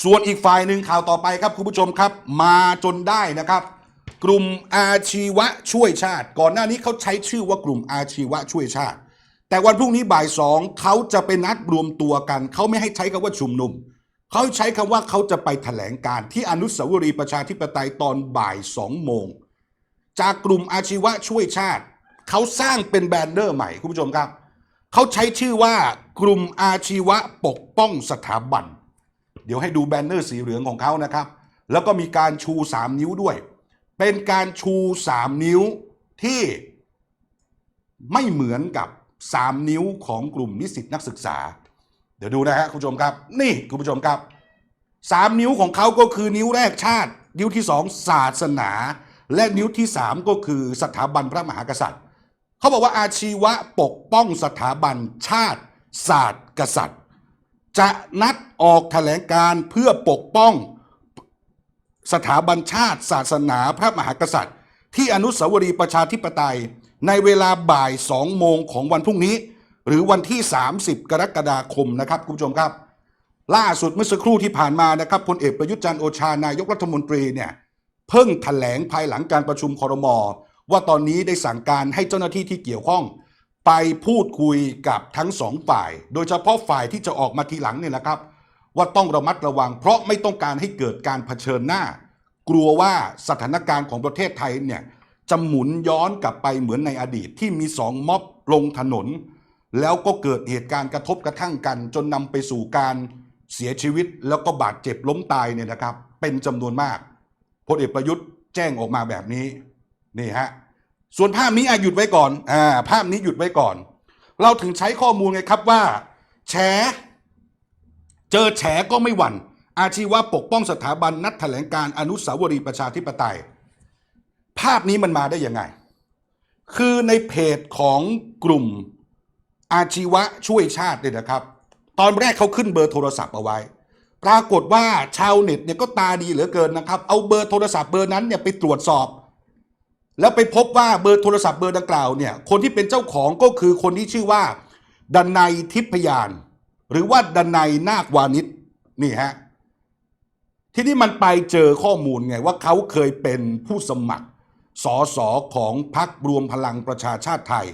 ส่วนอีกฝ่ายหนึ่งข่าวต่อไปครับคุณผู้ชมครับ มาจนได้นะครับ กลุ่มอาชีวะช่วยชาติ ก่อนหน้านี้เขาใช้ชื่อว่ากลุ่มอาชีวะช่วยชาติ แต่วันพรุ่งนี้บ่ายสองเขาจะไปนัดรวมตัวกัน เขาไม่ให้ใช้คำว่าชุมนุมเขาใช้คำว่าเขาจะไปแถลงการที่อนุสาวรีย์ประชาธิปไตยตอนบ่ายสองโมงจากกลุ่มอาชีวะช่วยชาติ เขาสร้างเป็นแบนเนอร์ใหม่คุณผู้ชมครับ เขาใช้ชื่อว่ากลุ่มอาชีวะปกป้องสถาบัน เดี๋ยวให้ดูแบนเนอร์สีเหลืองของเขานะครับ แล้วก็มีการชู 3 นิ้วด้วย เป็นการชู 3 นิ้วที่ไม่เหมือนกับ 3 นิ้วของกลุ่มนิสิตนักศึกษา เดี๋ยวดูนะฮะคุณผู้ชมครับ นี่คุณผู้ชมครับสามนิ้วของเขาก็คือนิ้วแรกชาติ นิ้วที่สองศาสนา และนิ้วที่สามก็คือสถาบันพระมหากษัตริย์ เขาบอกว่าอาชีวะปกป้องสถาบันชาติ ศาสตร์กษัตริย์ จะนัดออกแถลงการเพื่อปกป้องสถาบันชาติ ศาสนาพระมหากษัตริย์ ที่อนุสาวรีย์ประชาธิปไตย ในเวลาบ่ายสองโมงของวันพรุ่งนี้ หรือวันที่ 30 กรกฎาคมนะครับคุณผู้ชมครับ ล่าสุดเมื่อสักครู่ที่ผ่านมานะครับพลเอกประยุทธ์จันโอชานายกรัฐมนตรีเนี่ยเพิ่งแถลงภายหลังการประชุมคอรมอว่าตอนนี้ได้สั่งการให้เจ้าหน้าที่ที่เกี่ยวข้อง ไปพูดคุยกับทั้งสองฝ่าย โดยเฉพาะฝ่ายที่จะออกมาทีหลังเนี่ยนะครับ ว่าต้องระมัดระวัง เพราะไม่ต้องการให้เกิดการเผชิญหน้า กลัวว่าสถานการณ์ของประเทศไทยเนี่ยจะหมุนย้อนกลับไปเหมือนในอดีตที่มีสองม็อบลงถนน แล้วก็เกิดเหตุการณ์กระทบกระทั่งกัน จนนำไปสู่การเสียชีวิต แล้วก็บาดเจ็บล้มตายเนี่ยนะครับ เป็นจำนวนมากพลเอกประยุทธ์แจ้งออกมาแบบนี้นี่ฮะ ส่วนภาพนี้อะหยุดไว้ก่อนอ่าภาพนี้หยุดไว้ก่อน เราถึงใช้ข้อมูลไงครับว่า แฉ เจอแฉก็ไม่หวั่น อาชีวะปกป้องสถาบันนัดแถลงการอนุสาวรีย์ประชาธิปไตย ภาพนี้มันมาได้ยังไง คือในเพจของกลุ่มอาชีวะช่วยชาติเนี่ยนะครับ ตอนแรกเขาขึ้นเบอร์โทรศัพท์เอาไว้ ปรากฏว่าชาวเน็ตเนี่ยก็ตาดีเหลือเกินนะครับ เอาเบอร์โทรศัพท์เบอร์นั้นเนี่ยไปตรวจสอบ แล้วไปพบว่าเบอร์โทรศัพท์เบอร์ดังกล่าวเนี่ยคนที่เป็นเจ้าของก็คือคนที่ชื่อว่าดันไนยทิพยาน หรือว่าดันไนยนาควานิชนี่ฮะทีนี้มันไปเจอข้อมูลไงว่าเขาเคยเป็นผู้สมัครสอสอของพรรครวมพลังประชาชาติไทย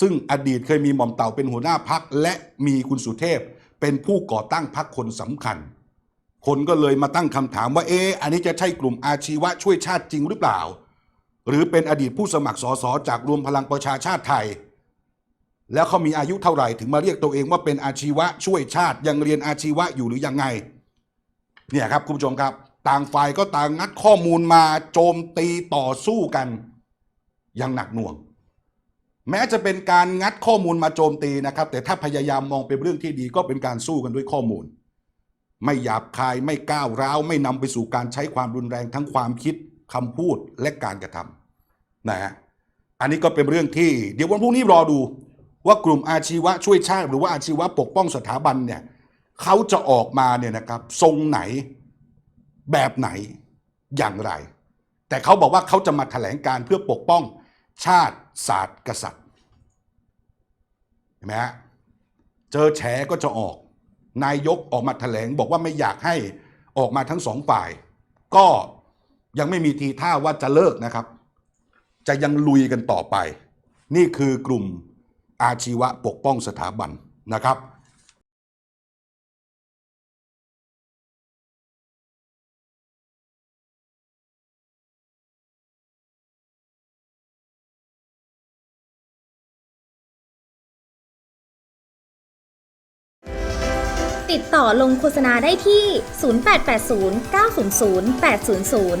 ซึ่งอดีตเคยมีหม่อมเต่าเป็นหัวหน้าพักและมีคุณสุเทพ เป็นผู้ก่อตั้งพักคนสำคัญ คนก็เลยมาตั้งคำถามว่าเอ๊อันนี้จะใช่กลุ่มอาชีวะช่วยชาติจริงหรือเปล่า หรือเป็นอดีตผู้สมัครสสจากรวมพลังประชาชาติไทย แล้วเขามีอายุเท่าไหร่ถึงมาเรียกตัวเองว่าเป็นอาชีวะช่วยชาติยังเรียนอาชีวะอยู่หรือยังไงเนี่ยครับคุณผู้ชมครับ ต่างฝ่ายก็ต่างงัดข้อมูลมาโจมตีต่อสู้กันอย่างหนักหน่วง แม้จะเป็นการงัดข้อมูลมาโจมตีนะครับ แต่ถ้าพยายามมองเป็นเรื่องที่ดีก็เป็นการสู้กันด้วยข้อมูล ไม่หยาบคายไม่ก้าวร้าว ไม่นำไปสู่การใช้ความรุนแรงทั้งความคิดคำพูดและการกระทำ นะฮะอันนี้ก็เป็นเรื่องที่เดี๋ยววันพรุ่งนี้รอดูว่ากลุ่มอาชีวะช่วยชาติ หรือว่าอาชีวะปกป้องสถาบันเนี่ยเขาจะออกมาเนี่ยนะครับทรงไหนแบบไหนอย่างไร แต่เขาบอกว่าเขาจะมาแถลงการเพื่อปกป้องชาติศาสตร์กษัตริย์เห็นไหมฮะเจอแฉก็จะออก นายกออกมาแถลงบอกว่าไม่อยากให้ออกมาทั้งสองฝ่าย ก็ยังไม่มีทีท่าว่าจะเลิกนะครับ จะยังลุยกันต่อไป นี่คือกลุ่มอาชีวะปกป้องสถาบันนะครับติดต่อลงโฆษณาได้ที่ 0880 900 800เ